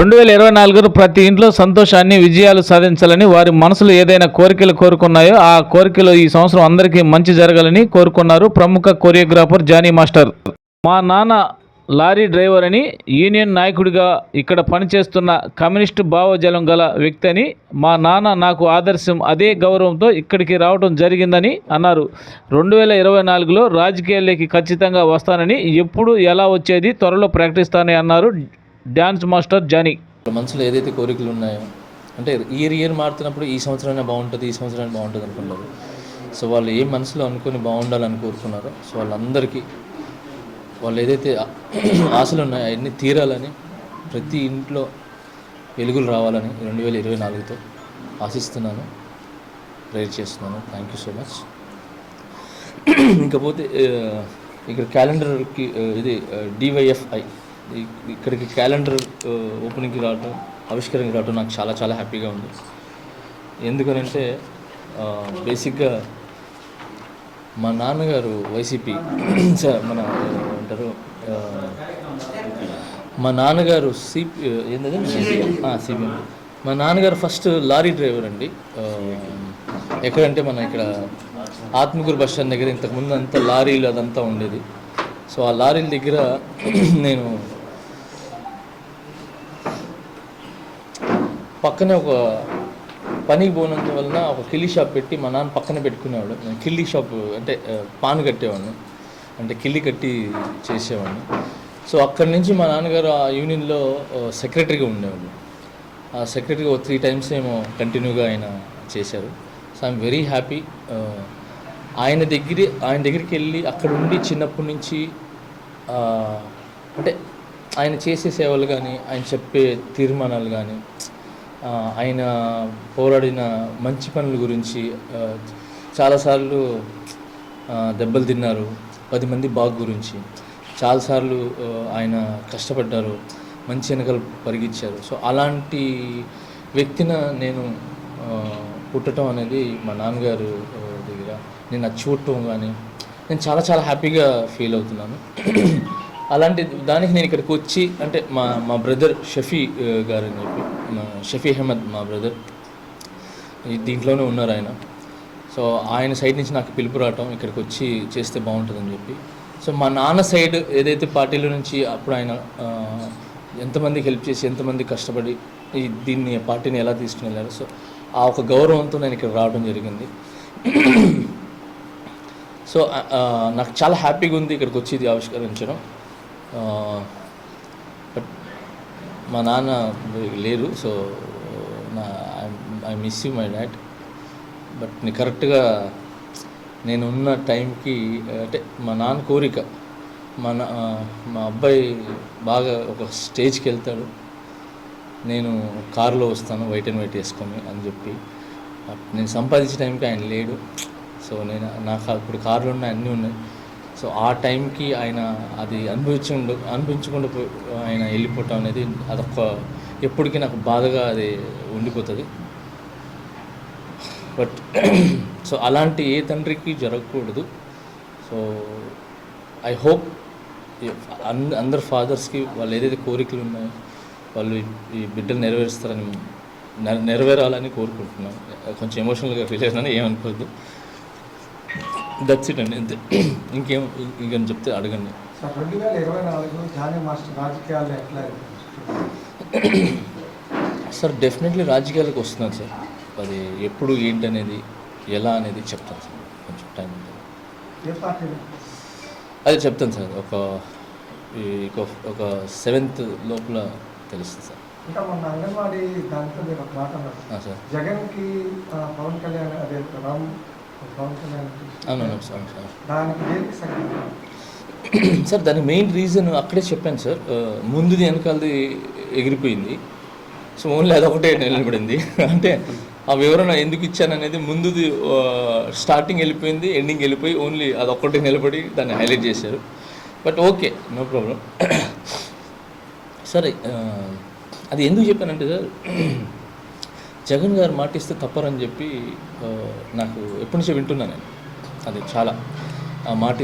రెండు వేల ఇరవై నాలుగులో ప్రతి ఇంట్లో సంతోషాన్ని విజయాలు సాధించాలని వారి మనసులో ఏదైనా కోరికలు కోరుకున్నాయో ఆ కోరికలు ఈ సంవత్సరం అందరికీ మంచి జరగాలని కోరుకున్నారు ప్రముఖ కొరియోగ్రాఫర్ జానీ మాస్టర్. మా నాన్న లారీ డ్రైవర్ అని యూనియన్ నాయకుడిగా ఇక్కడ పనిచేస్తున్న కమ్యూనిస్టు భావజలం గల వ్యక్తి అని మా నాన్న నాకు ఆదర్శం అదే గౌరవంతో ఇక్కడికి రావడం జరిగిందని అన్నారు. రెండు వేల ఇరవై నాలుగులో రాజకీయాల్లోకి ఖచ్చితంగా వస్తానని ఎప్పుడు ఎలా వచ్చేది త్వరలో ప్రకటిస్తానని అన్నారు డ్యాన్స్ మాస్టర్ జానీ. మనసులో ఏదైతే కోరికలు ఉన్నాయో అంటే ఇయర్ ఇయర్ మారుతున్నప్పుడు ఈ సంవత్సరమైనా బాగుంటుంది ఈ సంవత్సరమైనా బాగుంటుంది అనుకున్నారు సో వాళ్ళు ఏ మనసులో అనుకుని బాగుండాలని కోరుకున్నారో సో వాళ్ళందరికీ వాళ్ళు ఏదైతే ఆశలు ఉన్నాయో అవన్నీ తీరాలని ప్రతి ఇంట్లో వెలుగులు రావాలని రెండు వేల ఇరవై నాలుగుతో ఆశిస్తున్నాను ప్రేర్ చేస్తున్నాను. థ్యాంక్ యూ సో మచ్ ఇంకపోతే ఇక్కడ క్యాలెండర్కి ఇది డివైఎఫ్ఐ ఇక్కడికి క్యాలెండర్ ఓపెనింగ్కి రావడం ఆవిష్కరణకి రావడం నాకు చాలా చాలా హ్యాపీగా ఉంది. ఎందుకనంటే బేసిక్గా మా నాన్నగారు వైసీపీ సార్ మన అంటారు మా నాన్నగారు సిపి ఏంటది సిపిఎం మా నాన్నగారు ఫస్ట్ లారీ డ్రైవర్ అండి. ఎక్కడంటే మన ఇక్కడ ఆత్మకూరు బస్ స్టాండ్ దగ్గర ఇంతకుముందు అంతా లారీలు అదంతా ఉండేది. సో ఆ లారీల దగ్గర నేను పక్కనే ఒక పనికి పోనందు వలన ఒక కిల్లీ షాప్ పెట్టి మా నాన్న పక్కన పెట్టుకునేవాడు. నేను కిల్లీ షాప్ అంటే పాను పాన్ కట్టేవాడిని. అంటే కిల్లి కట్టి చేసేవాడిని. సో అక్కడి నుంచి మా నాన్నగారు ఆ యూనియన్లో సెక్రటరీగా ఉండేవాడు ఆ సెక్రటరీగా ఒక త్రీ టైమ్స్ ఏమో కంటిన్యూగా ఆయన చేశారు. So I'm very happy. ఆయన దగ్గర ఆయన దగ్గరికి వెళ్ళి అక్కడ ఉండి చిన్నప్పటి నుంచి అంటే ఆయన చేసే సేవలు కానీ ఆయన చెప్పే తీర్మానాలు కానీ ఆయన పోరాడిన మంచి పనుల గురించి చాలాసార్లు దెబ్బలు తిన్నారు. పది మంది బాగు గురించి. చాలాసార్లు ఆయన కష్టపడ్డారు. మంచి వెనకలు పరిగించారు సో అలాంటి వ్యక్తిన నేను పుట్టడం అనేది మా నాన్నగారు దగ్గర. నేను అది చూడటం కానీ నేను చాలా చాలా హ్యాపీగా ఫీల్ అవుతున్నాను. అలాంటి దానికి నేను ఇక్కడికి వచ్చి అంటే మా మా బ్రదర్ షఫీ గారు అని చెప్పి మా షఫీ అహ్మద్ మా బ్రదర్ దీంట్లోనే ఉన్నారు ఆయన. సో ఆయన సైడ్ నుంచి నాకు పిలుపు రావటం ఇక్కడికి వచ్చి చేస్తే బాగుంటుందని చెప్పి. సో మా నాన్న సైడ్ ఏదైతే పార్టీల నుంచి అప్పుడు ఆయన ఎంతమందికి హెల్ప్ చేసి ఎంతమంది కష్టపడి ఈ దీన్ని పార్టీని ఎలా తీసుకుని వెళ్ళారు సో ఆ ఒక గౌరవంతో నేను ఇక్కడ రావడం జరిగింది. సో నాకు చాలా హ్యాపీగా ఉంది ఇక్కడికి వచ్చి ఇది ఆవిష్కరించడం. బట్ మా నాన్న లేరు సో నా I miss you my dad but నేను కరెక్ట్గా నేను ఉన్న టైంకి అంటే మా నాన్న కోరిక మా నా మా అబ్బాయి బాగా ఒక స్టేజ్కి వెళ్తాడు. నేను కారులో వస్తాను వైట్ అండ్ వైట్ వేసుకొని అని చెప్పి. నేను సంపాదించే టైంకి ఆయన లేడు. సో నేను నాకు ఇప్పుడు కార్లు ఉన్నాయి అన్నీ ఉన్నాయి. సో ఆ టైంకి ఆయన అది అనుభవించకుండా అనుభవించకుండా ఆయన వెళ్ళిపోవటం అనేది అదొక ఎప్పటికీ నాకు బాధగా అది ఉండిపోతుంది. బట్ సో అలాంటి ఏ తండ్రికి జరగకూడదు. సో ఐ హోప్ అందరు ఫాదర్స్కి వాళ్ళు ఏదైతే కోరికలు ఉన్నాయో వాళ్ళు ఈ- బిడ్డలు నెరవేరుస్తారని నెరవేరాలని కోరుకుంటున్నాను. కొంచెం ఎమోషనల్గా ఫీల్ అయినా ఏమనుకోవద్దు. దట్స్ ఇట్ అండి. అంతే ఇంకేం ఇంకేం చెప్తే అడగండి. సార్ రెండు వేల ఇరవై నాలుగులో జానీ మాస్టర్ ఎట్లా సార్ డెఫినెట్లీ రాజకీయాలకు వస్తున్నాను సార్. అది ఎప్పుడు ఏంటనేది ఎలా అనేది చెప్తాను సార్. కొంచెం టైం అదే చెప్తాను సార్. ఒక ఒక- సెవెంత్ లోపల తెలుస్తుంది సార్. ఇంకా మొన్న అంగన్వాడీ దాంట్లో మీరు ఒక మాట సార్. జగన్కి పవన్ కళ్యాణ్ అదే రామ్ అవునవును సార్ సార్. దాని మెయిన్ రీజన్ అక్కడే చెప్పాను సార్. ముందుది వెనకాలది ఎగిరిపోయింది. సో ఓన్లీ అదొకటే నిలబడింది. అంటే ఆ వివరణ ఎందుకు ఇచ్చాను అనేది ముందుది స్టార్టింగ్ వెళ్ళిపోయింది ఎండింగ్ వెళ్ళిపోయి ఓన్లీ అదొక్కటే నిలబడి దాన్ని హైలైట్ చేశారు. But okay no problem. సరే అది ఎందుకు చెప్పానంటే సార్ జగన్ గారు మాటిస్తే తప్పరని చెప్పి నాకు ఎప్పటి నుంచో వింటున్నాను నేను. అది చాలా. ఆ మాట